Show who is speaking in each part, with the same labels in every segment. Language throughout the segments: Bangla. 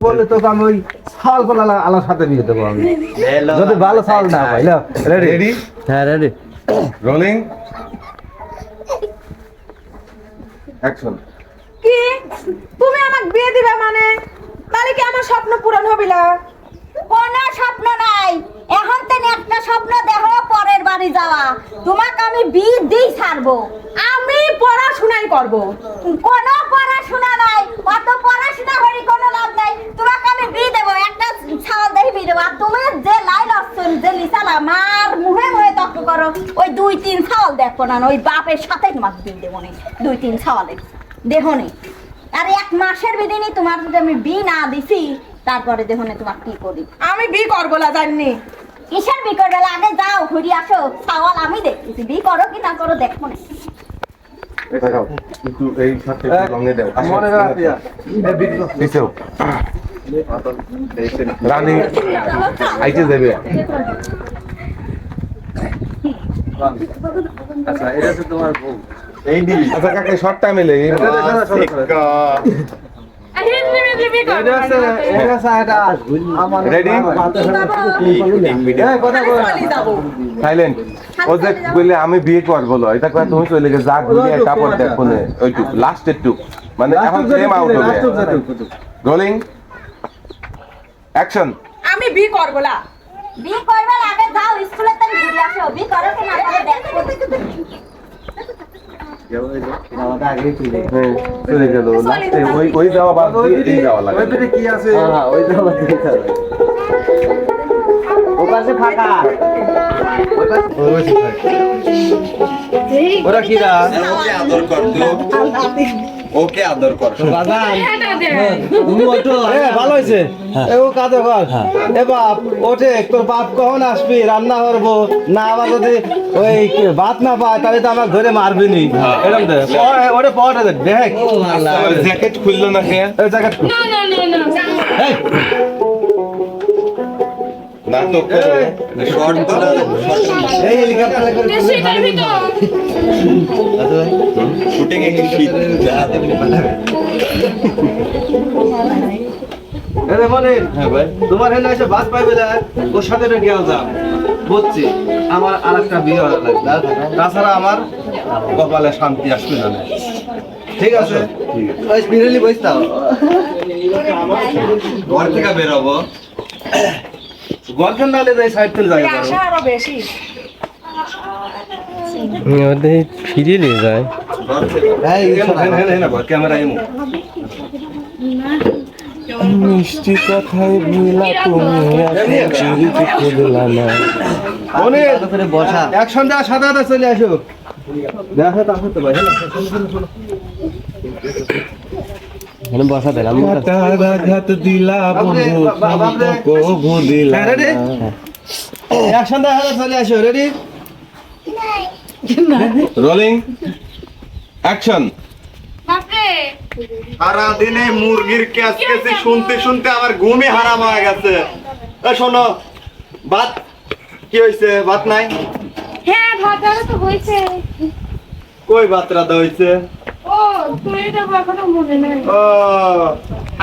Speaker 1: বললে তোকে আমি ওই ছাল পালা আলার সাথে বিয়ে দেবো আমি। যদি ভালো ছাল না পাই রেডি
Speaker 2: রেডি
Speaker 1: হ্যাঁ রেডি
Speaker 2: রোলিং অ্যাকশন
Speaker 3: কি? তুমি আমাকে বিয়ে দিবে মানে? তাহলে কি আমার স্বপ্ন পূরণ হবে না?
Speaker 4: কোন স্বপ্ন নাই। এখন তেন একটা স্বপ্ন দেখো পরের বাড়ি যাওয়া। তোমাকে আমি বিয়ে দিই ছাড়বো।
Speaker 3: আমি পড়াশোনাই করব।
Speaker 4: কোন পড়াশোনা নাই অত পড়াশোনা করি কোনো লাভ নাই তোমাকে আমি বিয়ে দেবো একটা ছাওয়া দেখে বিয়ে দেবো আর তুমি যে লাই লক্ষণ যে লিসাল আমার মুহে মুহে তর্ক করো ওই দুই ছাওয়াল দেখো না ওই বাপের সাথে তোমাকে বিয়ে দেবো নি দুই তিন ছাওয়ালে। দেখো নি। আর এক মাসের বিদিনই তোমার যদি আমি বিয়ে না দিছি তারপরে দেখো নি তোমার কি করি?
Speaker 3: আমি বি করব না জানি
Speaker 4: কিসের বিকট বেলা আগে যাও ঘুরি আসো ছাওয়াল আমি দেখতেছি। বি করো কি না করো দেখো না।
Speaker 2: এটা খাও। একটু এই শার্টটা একটু লঙে দাও আসো,
Speaker 1: মনে রাখিয়া
Speaker 2: পিছেও রানী আইতে যাবে
Speaker 1: আচ্ছা এটা হচ্ছে তোমার বউ।
Speaker 2: এই দি আচ্ছা কাকে?
Speaker 1: শর্ট
Speaker 2: আমি বিয়ে করব এটা কয় তুমি চলে গেছে যা গুলিয়ে কাপড় দেখো ওইটুক লাস্টের টুক মানে এখন ফ্রেম আউট হবে। রোলিং অ্যাকশন
Speaker 3: আমি বিয়ে করব না
Speaker 4: বি করবার আগে যাও স্কুলে তুমি ঘুরে আসো বি করো কি না করো দেখো।
Speaker 2: হ্যাঁ চলে গেল। ওই ওই যাওয়া বাদ দিয়ে যাওয়া লাগে
Speaker 1: কি আছে
Speaker 5: ওই তো ও পাশে ফাঁকা।
Speaker 1: ওরা কি রা?
Speaker 6: আদর কর তো ওকে আদর কর।
Speaker 5: তুমি ওটো
Speaker 1: ভালো হয়েছে। ও কাঁদে কর এ বাপ ওঠে তোর বাপ কখন আসবি? রান্না করব। না আবার যদি ওই কি ভাত না পায় তাহলে তো আমার ধরে মারবি নি। এরকম ওটা ও- দেখ দেখ।
Speaker 2: জ্যাকেট খুললো না খেয়ে
Speaker 1: জ্যাকেট জায়গা
Speaker 6: শর্ট
Speaker 1: এই হেলিকপ্টার করে
Speaker 6: শুটিং এ শীত দেখাতে
Speaker 1: এরে মনে তোমার হেলে এসে বাস পাইবে না? ওর সাথে এটা গেল যা। বুঝছি। আমার আর একটা বিয়ে হওয়া লাগবে তাছাড়া আমার কপালে শান্তি আসবে না। ঠিক আছে? ওই বিরেলি বইস
Speaker 6: ঘর থেকে বেরোবো।
Speaker 1: গার্লফ্রেন্ড নালে যাই সাইড থেকে যাই
Speaker 3: আশা আরও। বেশি।
Speaker 5: ফিরে নিয়ে যায়।
Speaker 2: মিষ্টি কথাই ভুলা তুমি খুললা না।
Speaker 1: মনে
Speaker 5: বসা।
Speaker 1: অ্যাকশন দেওয়া সাদা সাদা চলে আসো দেখা তো তো হ্যাঁ?
Speaker 5: বসা দেন আমি
Speaker 2: আঘাত দিলা বন্ধু কবু দিলা।
Speaker 1: হ্যাঁ? অ্যাকশন দেওয়া চলে আসো রেডি?
Speaker 2: Rolling action.
Speaker 6: সারা দিনে মুরগির ক্যাচ শুনতে শুনতে আমার ঘুমই হারাম হয়ে গেছে। এ শোনো ভাত কি হয়েছে? ভাত নাই?
Speaker 7: হ্যাঁ ভাতারা তো হয়েছে।
Speaker 6: কই ভাত রাধা হয়েছে?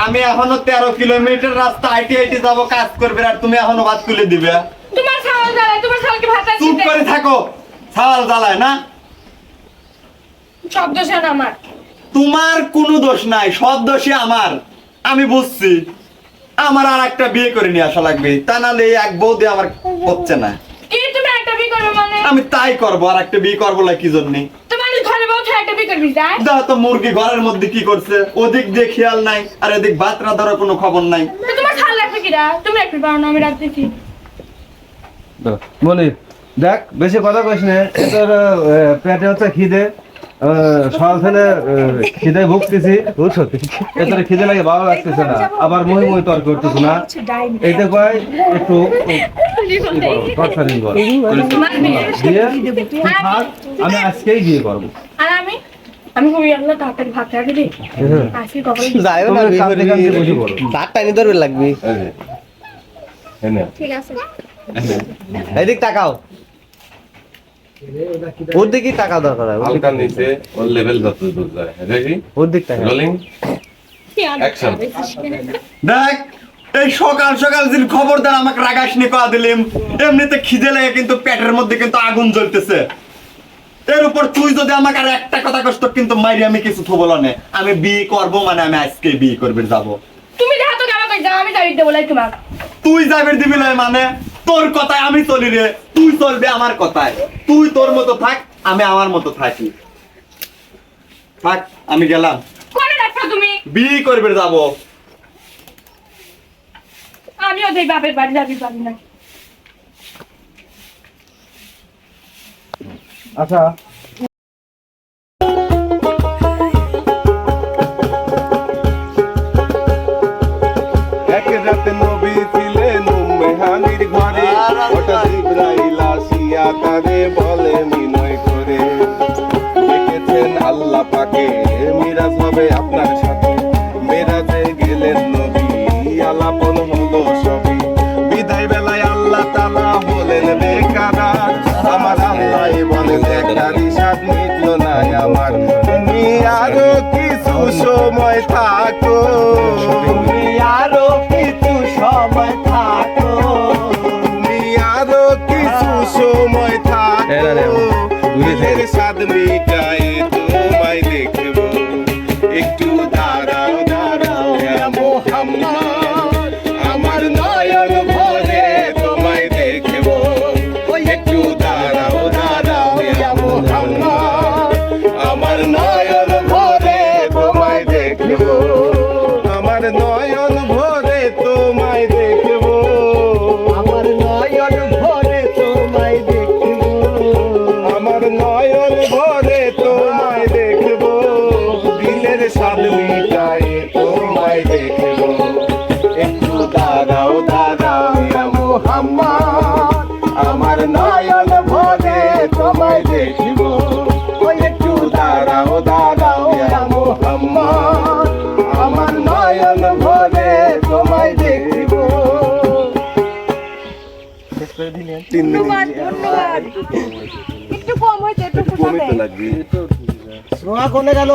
Speaker 6: আমি এখনও তেরো কিলোমিটার রাস্তা আইটি আইটি যাব কাজ করবে আর তুমি এখনও ভাত তুলে দিবে। চুপ করে থাকো ছাল জ্বালায় না?
Speaker 7: আমার।
Speaker 6: তোমার কোনো দোষ নাই সব দোষই আমার আমি বুঝছি। আমার আর একটা বিয়ে করে নিয়ে আসা লাগবে তা নাহলে এক বউ দিয়ে আমার হচ্ছে না।
Speaker 7: মানে?
Speaker 6: আমি তাই করব আর একটা বিয়ে করব না কি জন্য? দেখো তো মুরগি ঘরের মধ্যে কি করছে? ওদিক দিয়ে খেয়াল নাই আর এদিক ভাত রাধারও কোনো খবর নাই।
Speaker 7: তোমার খাল রাখবে কিরা? তুমি একটু পারো না আমি রাখতেছি
Speaker 1: বলি দেখ বেশি কথা কইস না তোর পেটে হচ্ছে খিদে। সকাল থেকে খিদে ভুগতেছি বুঝছ? এতরে খিদে লাগে ভালো লাগতেছে না। আবার মুহি মুহি তর করতেছে না। এইটা কয় একটু আমি আজকেই বিয়ে করব।
Speaker 7: আর আমি? আমি আল্লাহ তাড়াতাড়ি ভাত রাখি আজকে
Speaker 5: যাইও না টানি ধরবে লাগবি।
Speaker 7: ঠিক আছে।
Speaker 5: এদিক তাকাও। ওর দিকেই টাকা দরকার হয়
Speaker 2: হালকা নিচে ওর লেভেল যত দূর যায়। রেডি
Speaker 5: ওর দিক তাকাও
Speaker 2: রোলিং
Speaker 5: Action.
Speaker 6: দেখ এই সকাল সকাল খবরদার আমাকে রাগাস নিয়ে কয়া দিলিম এমনিতে খিদে লাগে কিন্তু পেটের মধ্যে কিন্তু আগুন জ্বলতেছে। এর উপর তুই যদি আমাকে আর একটা কথা কষ্ট কিন্তু মাইরি আমি কিছু থবো না আমি বিয়ে করব মানে আমি আজকে বিয়ে করবে যাব।
Speaker 7: তুমি দেখা তো কই যাও আমি দেবো লাই তোমাক।
Speaker 6: তুই যাবে দিবি না মানে? তোর কথায় আমি চলি রে। তুই চলবে আমার কথায়। তুই তোর মতো থাক আমি আমার মতো থাকি। থাক আমি গেলাম।
Speaker 7: রাখছো তুমি?
Speaker 6: বিয়ে করবে যাব।
Speaker 7: আমিও দেই বাপের বাড়ি যাবি পারি না।
Speaker 1: আচ্ছা
Speaker 5: আসিয়া বলে বিনয় করে। দেখেছেন আল্লাহ পাকে, মিরাজ হবে আপনার সাথে। মেরাজে গেলেন নবী, আলাপন হলো সবই। বিদায় বেলায় আল্লাহ তালা হলেন বেকারার, আমার আল্লাহ বলেন একটা রিসাদ মিটলো না আমার। তুমি আরও কিছু সময় থাকো। দুধের সাদ মিটায় নয়ন ভরে তোমায় দেখব। তিন
Speaker 3: ধন্যবাদ একটু কম হয়েছে একটু
Speaker 5: মিনিট লাগবে।
Speaker 8: শ্রোয়া কোনে গেল?